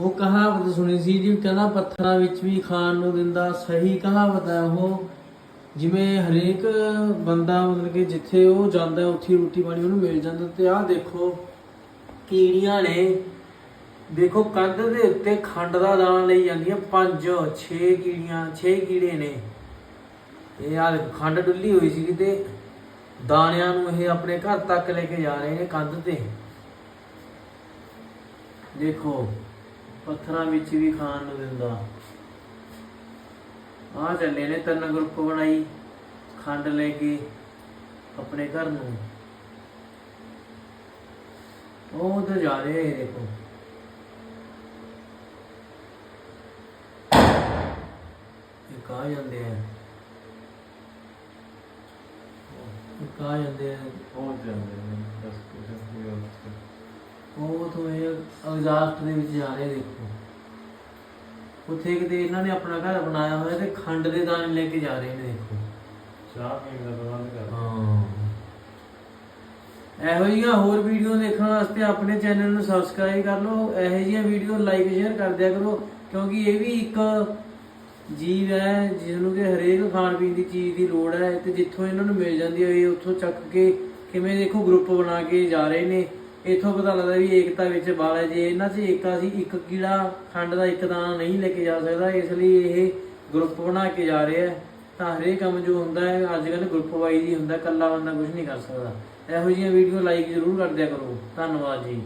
ਉਹ ਕਹਾਵਤ ਸੁਣੀ ਸੀ ਜੀ ਕਹਿੰਦਾ ਪੱਥਰਾਂ ਵਿੱਚ ਵੀ ਖਾਣ ਨੂੰ ਦਿੰਦਾ, ਸਹੀ ਕਹਾਵਤ ਹੈ ਉਹ। ਜਿਵੇਂ ਹਰੇਕ ਬੰਦਾ ਮਤਲਬ ਕਿ ਜਿੱਥੇ ਉਹ ਜਾਂਦਾ, ਉੱਥੇ ਰੋਟੀ ਪਾਣੀ ਉਹਨੂੰ ਮਿਲ ਜਾਂਦਾ ਤੇ ਆਹ ਦੇਖੋ, ਕੀੜੀਆਂ ਨੇ, ਦੇਖੋ ਕੰਧ ਦੇ ਉੱਤੇ ਖੰਡ ਦਾ ਦਾਣਾ ਲਈ ਜਾਂਦੀਆਂ 5 6 ਕੀੜੀਆਂ 6 ਕੀੜੇ ਨੇ। ਇਹ ਆ ਖੰਡ ਡੁੱਲੀ ਹੋਈ ਸੀ ਤੇ ਦਾਣਿਆਂ ਨੂੰ ਇਹ ਆਪਣੇ ਘਰ ਤੱਕ ਲੈ ਕੇ ਜਾ ਰਹੇ ਨੇ ਕੰਧ ਤੇ। ਦੇਖੋ ਪੱਥਰਾਂ ਵਿੱਚ ਵੀ ਖਾਣ ਨੂੰ ਦਿੰਦਾ। ਆ ਚੱਲੇ ਨੇ ਤਿੰਨ ਗਰੁੱਪ ਬਣਾਈ, ਖੰਡ ਲੈ ਕੇ ਆਪਣੇ ਘਰ ਨੂੰ। ਉਹ ਉਧਰ ਜਾ ਰਹੇ ਇਹ ਦੇਖੋ। ਇਹ ਕਾ ਜਾਂਦੇ ਆ। ਕਾ ਜਾਂਦੇ ਆ। ਪਹੁੰਚ ਜਾਂਦੇ ਨੇ ਬਸ ਕੁਝ ਨਹੀਂ ਹੁੰਦਾ ਉਹ ਤੋਂ ਇਹ ਐਗਜ਼ਾਸਟ ਦੇ ਵਿੱਚ ਜਾ ਰਹੇ ਦੇਖੋ ਉੱਥੇ ਕਿਤੇ ਇਹਨਾਂ ਨੇ ਆਪਣਾ ਘਰ ਬਣਾਇਆ ਹੋਇਆ ਤੇ ਖੰਡ ਦੇ ਦਾਣੇ ਲੈ ਕੇ ਜਾ ਰਹੇ ਨੇ। ਦੇਖੋ ਚਾਹ ਪੀਣ ਦਾ ਪ੍ਰਬੰਧ ਕਰ ਹਾਂ। ਇਹੋ ਜਿਹੀਆਂ ਹੋਰ ਵੀਡੀਓ ਦੇਖਣ ਵਾਸਤੇ ਆਪਣੇ ਚੈਨਲ ਨੂੰ ਸਬਸਕ੍ਰਾਈਬ ਕਰ ਲਓ ਇਹੋ ਜਿਹੀਆਂ ਵੀਡੀਓ ਲਾਈਕ ਸ਼ੇਅਰ ਕਰ ਦਿਆ ਕਰੋ ਕਿਉਂਕਿ ਇਹ ਵੀ ਇੱਕ ਜੀਵ ਹੈ ਜਿਸ ਨੂੰ ਕਿ ਹਰੇਕ ਖਾਣ ਪੀਣ ਦੀ ਚੀਜ਼ ਦੀ ਲੋੜ ਹੈ ਤੇ ਜਿੱਥੋਂ ਇਹਨਾਂ ਨੂੰ ਮਿਲ ਜਾਂਦੀ ਹੈ ਇਹ ਉੱਥੋਂ ਚੱਕ ਕੇ ਕਿਵੇਂ ਦੇਖੋ ਗਰੁੱਪ ਬਣਾ ਕੇ ਜਾ ਰਹੇ ਨੇ। ਇੱਥੋਂ ਪਤਾ ਲੱਗਦਾ ਵੀ ਏਕਤਾ ਵਿੱਚ ਬਲ ਹੈ। ਜੇ ਇਹਨਾਂ 'ਚ ਏਕਤਾ ਸੀ, ਇੱਕ ਕੀੜਾ ਖੰਡ ਦਾ ਇੱਕ ਦਾਣਾ ਨਹੀਂ ਲੈ ਕੇ ਜਾ ਸਕਦਾ, ਇਸ ਲਈ ਇਹ ਗਰੁੱਪ ਬਣਾ ਕੇ ਜਾ ਰਹੇ ਹੈ। ਤਾਂ ਹਰੇਕ ਕੰਮ ਜੋ ਹੁੰਦਾ ਹੈ ਅੱਜ ਕੱਲ੍ਹ ਗਰੁੱਪ ਵਾਈਜ਼ ਹੀ ਹੁੰਦਾ, ਇਕੱਲਾ ਬੰਦਾ ਕੁਝ ਨਹੀਂ ਕਰ ਸਕਦਾ। ਇਹੋ ਜਿਹੀਆਂ ਵੀਡੀਓ ਲਾਈਕ ਜ਼ਰੂਰ ਕਰ ਦਿਆ ਕਰੋ। ਧੰਨਵਾਦ ਜੀ।